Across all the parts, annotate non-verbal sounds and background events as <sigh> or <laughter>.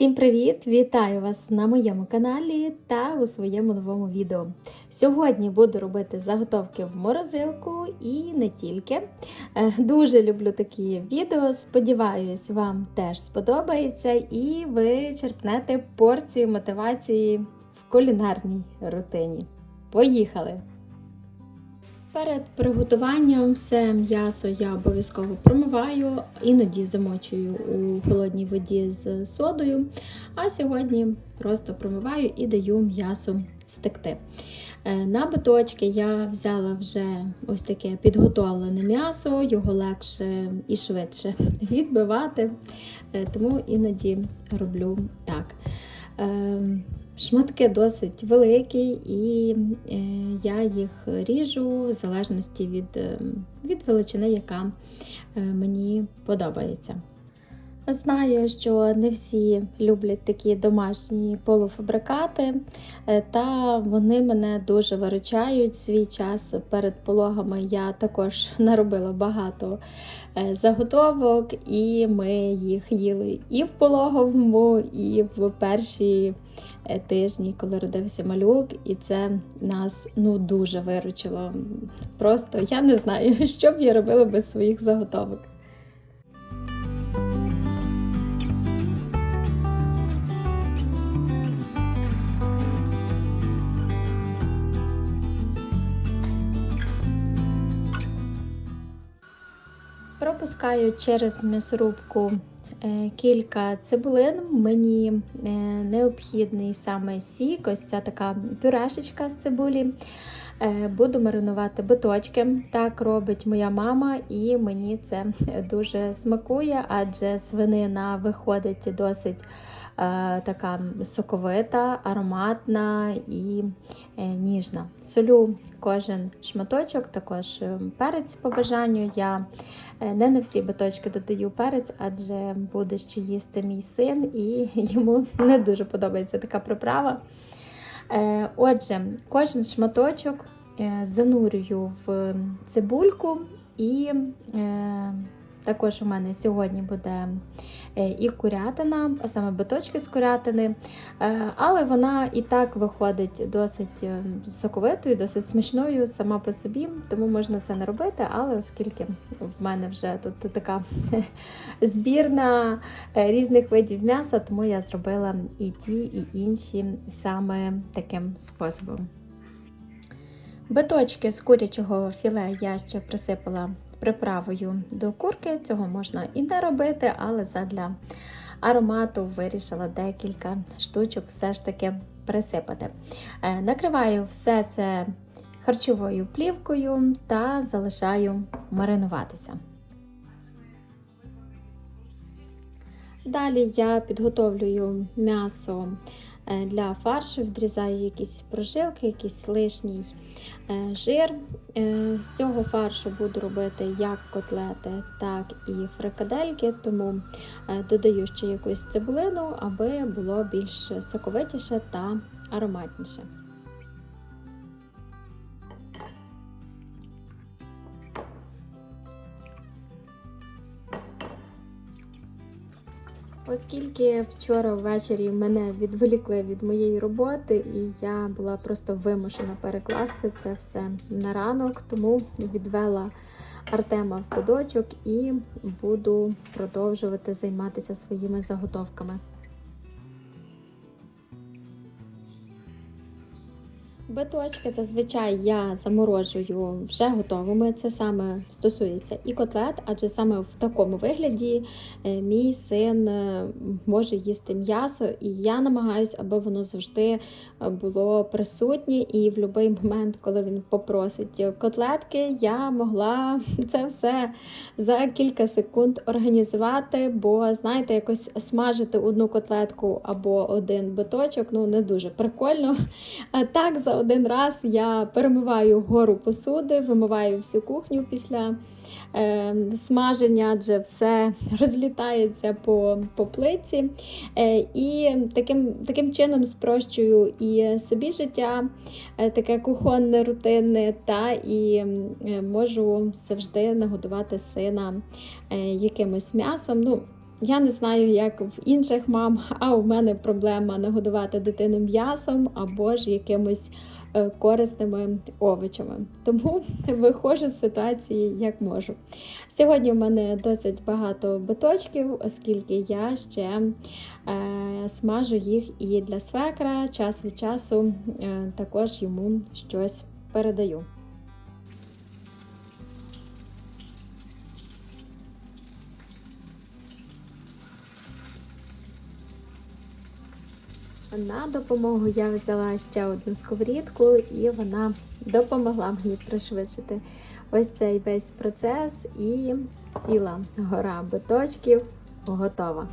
Всім привіт! Вітаю вас на моєму каналі та у своєму новому відео. Сьогодні буду робити заготовки в морозилку і не тільки. Е, Дуже люблю такі відео. Сподіваюсь, вам теж сподобається і ви черпнете порцію мотивації в кулінарній рутині. Поїхали! Перед приготуванням все м'ясо я обов'язково промиваю, іноді замочую у холодній воді з содою. А сьогодні просто промиваю і даю м'ясо стекти. Е, На биточки я взяла вже ось таке підготовлене м'ясо, його легше і швидше <laughs> відбивати, е, тому іноді роблю так. Ем, Шматки досить великі, і е, я їх ріжу в залежності від, е, від величини, яка е, мені подобається. Знаю, що не всі люблять такі домашні полуфабрикати, е, та вони мене дуже виручають. Свій час перед пологами я також <laughs> наробила багато е, заготовок, і ми їх їли і в пологовому, і в перші е, тижні, коли родився малюк, і це нас ну дуже виручило. Просто я не знаю, <laughs> що б я робила без своїх заготовок. Пропускаю через м'ясорубку е, кілька цибулин. Мені е, необхідний саме сік, ось ця така пюрешечка з цибулі. Е, Буду маринувати биточки. Так робить моя мама, і мені це дуже смакує, адже свинина виходить досить така соковита, ароматна і е, ніжна. Солю кожен шматочок, також е, перець по бажанню. Я е, не на всі биточки додаю перець, адже буде ще їсти мій син, і <laughs> йому не дуже подобається така приправа. Е, Отже, кожен шматочок е, занурюю в цибульку і е, також у мене сьогодні буде е, і курятина, а саме биточки з курятини, Е, але вона і так виходить досить е, соковитою, досить смачною сама по собі, тому можна це не робити. Але оскільки в мене вже тут така <laughs> збірна е, різних видів м'яса, тому я зробила і ті, і інші саме таким способом. Биточки з курячого філе я ще присипала приправою до курки. Цього можна і не робити, але задля аромату вирішила декілька штучок все ж таки присипати. Е, Накриваю все це харчовою плівкою та залишаю маринуватися. Далі я підготовлюю м'ясо для фаршу, відрізаю якісь прожилки, якийсь лишній е, жир. Е, З цього фаршу буду робити як котлети, так і фрикадельки, тому е, додаю ще якусь цибулину, аби було більш соковитіше та ароматніше. Оскільки вчора ввечері мене відволікли від моєї роботи, і я була просто вимушена перекласти це все на ранок, тому відвела Артема в садочок і буду продовжувати займатися своїми заготовками. Биточки зазвичай я заморожую вже готовими. Це саме стосується і котлет, адже саме в такому вигляді е, мій син е, може їсти м'ясо, і я намагаюся, аби воно завжди е, було присутнє. І в будь-який момент, коли він попросить котлетки, я могла <laughs> це все за кілька секунд організувати. Бо, знаєте, якось смажити одну котлетку або один биточок ну не дуже прикольно. Так, за один раз я перемиваю гору посуди, вимиваю всю кухню після е, смаження, адже все розлітається по, по плиці. Е, і таким, таким чином спрощую і собі життя, е, таке кухонне, рутинне, та і е, можу завжди нагодувати сина е, якимось м'ясом. Ну, Я не знаю, як в інших мам, а у мене проблема нагодувати дитину м'ясом або ж якимось е, корисними овочами. Тому <laughs> виходжу з ситуації як можу. Сьогодні у мене досить багато биточків, оскільки я ще е, смажу їх і для свекра. Час від часу е, також йому щось передаю. На допомогу я взяла ще одну сковорідку, і вона допомогла мені пришвидшити ось цей весь процес, і ціла гора биточків готова.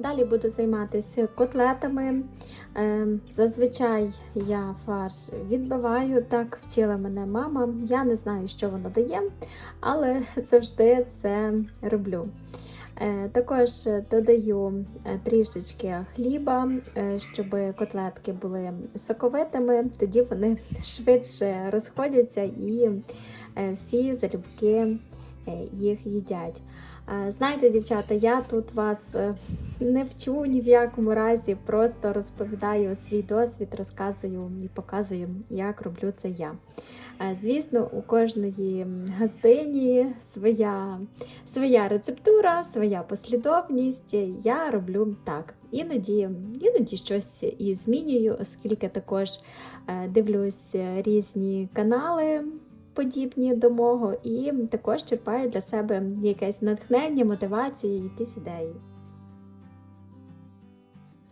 Далі буду займатися котлетами. Е, Зазвичай я фарш відбиваю, так вчила мене мама. Я не знаю, що воно дає, але завжди це роблю. Е, Також додаю е, трішечки хліба, щоб котлетки були соковитими, тоді вони швидше розходяться і всі залюбки їх їдять. Знаєте, дівчата, я тут вас е, не вчу ні в якому разі, просто розповідаю свій досвід, розказую і показую, як роблю це я. Е, Звісно, у кожної газдині своя, своя рецептура, своя послідовність. Я роблю так. Іноді, іноді щось і змінюю, оскільки також е, дивлюсь різні канали подібні до мого, і також черпаю для себе якесь натхнення, мотивацію, якісь ідеї.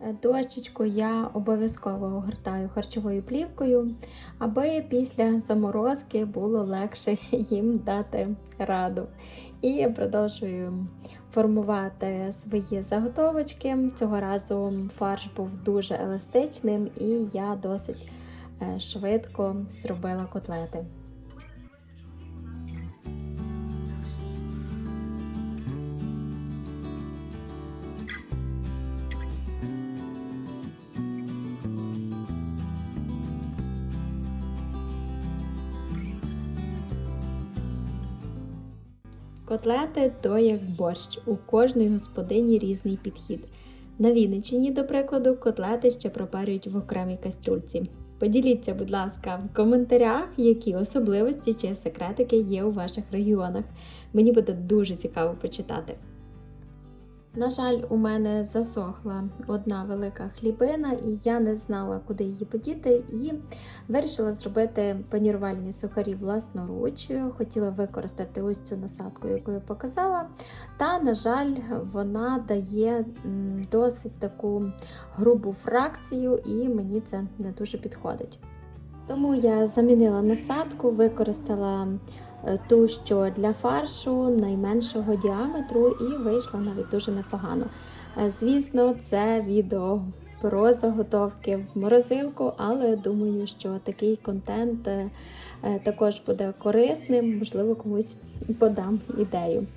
Е, Дощечку я обов'язково огортаю харчовою плівкою, аби після заморозки було легше <laughs> їм дати раду. І продовжую формувати свої заготовочки. Цього разу фарш був дуже еластичним, і я досить е, швидко зробила котлети. Котлети то як борщ. У кожної господині різний підхід. На Вінниччині, до прикладу, котлети ще пропарюють в окремій кастрюльці. Поділіться, будь ласка, в коментарях, які особливості чи секретики є у ваших регіонах. Мені буде дуже цікаво почитати. На жаль, у мене засохла одна велика хлібина, і я не знала, куди її подіти, і вирішила зробити панірувальні сухарі власноруч. Хотіла використати ось цю насадку, яку я показала. Та, на жаль, вона дає досить таку грубу фракцію, і мені це не дуже підходить. Тому я замінила насадку, використала ту, що для фаршу найменшого діаметру, і вийшла навіть дуже непогано. Е, Звісно, це відео про заготовки в морозилку, але думаю, що такий контент е, е, також буде корисним, можливо, комусь подам ідею.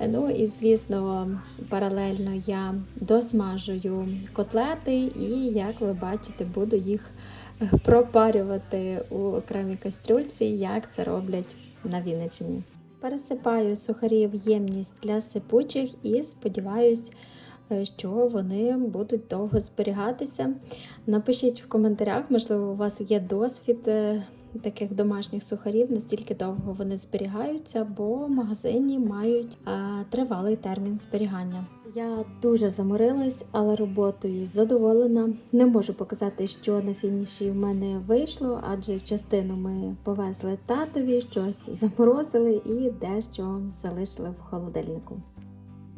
Е, Ну і звісно, паралельно я досмажую котлети, і як ви бачите, буду їх пропарювати у окремій кастрюльці, як це роблять на Вінниччині. Пересипаю сухарі в ємність для сипучих і сподіваюсь, е, що вони будуть довго зберігатися. Напишіть в коментарях, можливо, у вас є досвід е, таких домашніх сухарів, настільки довго вони зберігаються, бо в магазині мають е, тривалий термін зберігання. Я дуже заморилась, але роботою задоволена. Не можу показати, що на фініші в мене вийшло, адже частину ми повезли татові, щось заморозили і дещо залишили в холодильнику.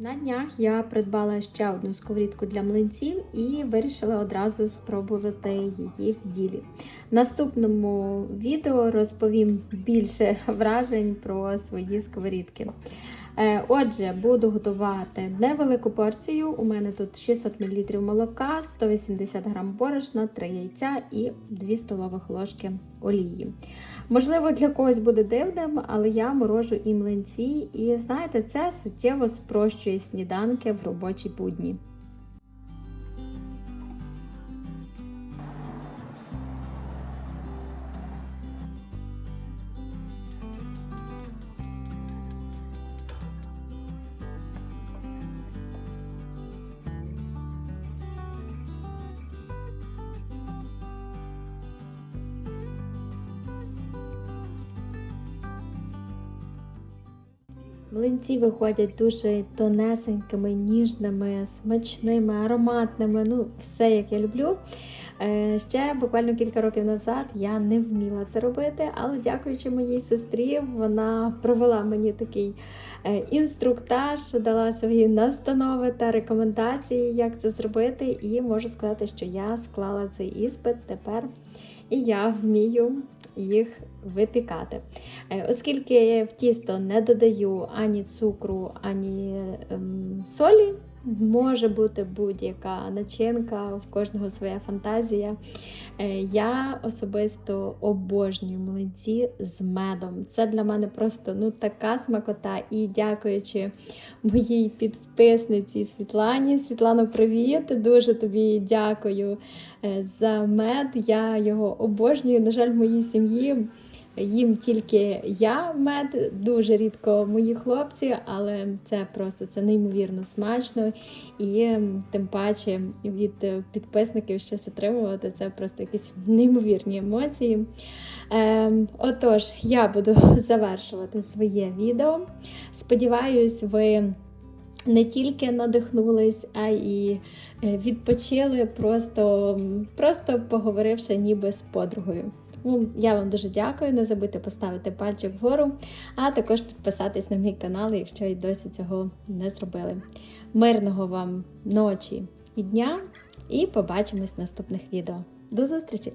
На днях я придбала ще одну сковорідку для млинців і вирішила одразу спробувати її в ділі. В наступному відео розповім більше вражень про свої сковорідки. Е, Отже, буду готувати невелику порцію. У мене тут 600 мл молока, 180 г борошна, 3 яйця і 2 столових ложки олії. Можливо, для когось буде дивним, але я морожу і млинці, і знаєте, це суттєво спрощує сніданки в робочі будні. Млинці виходять дуже тонесенькими, ніжними, смачними, ароматними. Ну, все як я люблю. Е, Ще буквально кілька років назад я не вміла це робити, але дякуючи моїй сестрі, вона провела мені такий е, інструктаж, дала свої настанови та рекомендації, як це зробити. І можу сказати, що я склала цей іспит тепер, і я вмію їх випікати. оскільки Оскільки в тісто не додаю ані цукру, ані ем, солі, може бути будь-яка начинка, в кожного своя фантазія. Е, Я особисто обожнюю млинці з медом. Це для мене просто ну, така смакота. І дякуючи моїй підписниці Світлані. Світлано, привіт! Дуже тобі дякую е, за мед. Я його обожнюю. На жаль, в моїй сім'ї. Їм тільки я мед, дуже рідко мої хлопці, але це просто це неймовірно смачно. І ем, тим паче від е, підписників щось отримувати це просто якісь неймовірні емоції. Ем, отож, я буду <laughs> завершувати своє відео. Сподіваюсь, ви. Не тільки надихнулись, а й е, відпочили, просто, просто поговоривши ніби з подругою. Ну, я вам дуже дякую. Не забудьте поставити пальчик вгору, а також підписатись на мій канал, якщо й досі цього не зробили. Мирного вам ночі і дня, і побачимось в наступних відео. До зустрічі!